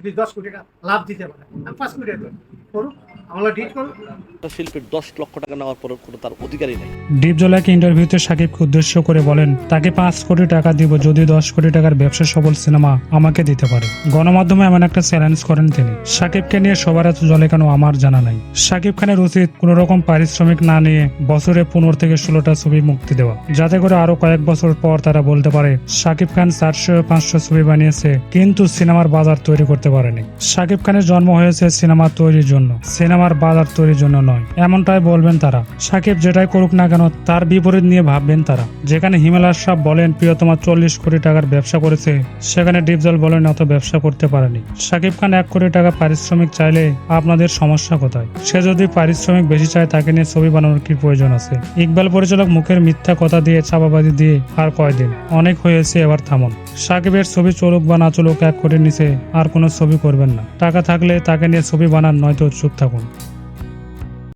যদি দশ কোটি টাকা লাভ দিতে পারে আমি পাঁচ কোটি টাকা করুক। শিল্পীর দশ লক্ষ টাকা নেওয়ার পর কোনো তার অধিকারই নেই। ডিপ ইন্টারভিউতে সাকিবকে উদ্দেশ্য করে বলেন তাকে পাঁচ কোটি টাকা দিব যদি দশ কোটি টাকার ব্যবসা সফল সিনেমা আমাকে দিতে পারে। গণমাধ্যমে এমন একটা চ্যালেঞ্জ করেন তিনি। সাকিবকে নিয়ে সবার এত জলে কেন আমার জানা নাই। সাকিব খানের উচিত কোন রকম পারিশ্রমিক না নিয়ে বছরে পনেরো থেকে ষোলোটা ছবি মুক্তি দেওয়া। যাতে করে আরও কয়েক বছর পর তারা বলতে পারে সাকিব খান চারশো পাঁচশো ছবি বানিয়েছে কিন্তু সিনেমার বাজার তৈরি করতে পারেনি। সাকিব খানের জন্ম হয়েছে সিনেমা তৈরির জন্য। সিনেমার বাজার তৈরির জন্য নয়। এমনটাই বলবেন তারা। সাকিব যেটাই করুক না কেন, তার বিপরীত নিয়ে ভাববেন তারা। যেখানে হিমালয় সাহ বলেন, প্রিয়তমা চল্লিশ কোটি টাকার ব্যবসা করেছে, সেখানে ডিপজল বলেন, অত ব্যবসা করতে পারেনি। সাকিব খান এক কোটি টাকা পারিশ্রমিক চাইলে আপনাদের সমস্যা কোথায়? সে যদি পারিশ্রমিক বেশি চায়, তাকে নিয়ে ছবি বানানোর কি প্রয়োজন আছে? ইকবাল পরিচালক মুখের মিথ্যা কথা দিয়ে চাপাবাদি দিয়ে আর কয়দিন? অনেক হয়েছে, এবার থামুন। সাকিবের ছবি চলুক বা না চলুক, এক কোটির নিচে আর কোনো ছবি করবেন না। টাকা থাকলে তাকে নিয়ে ছবি বানান, নয়তো চুপ থাকুন।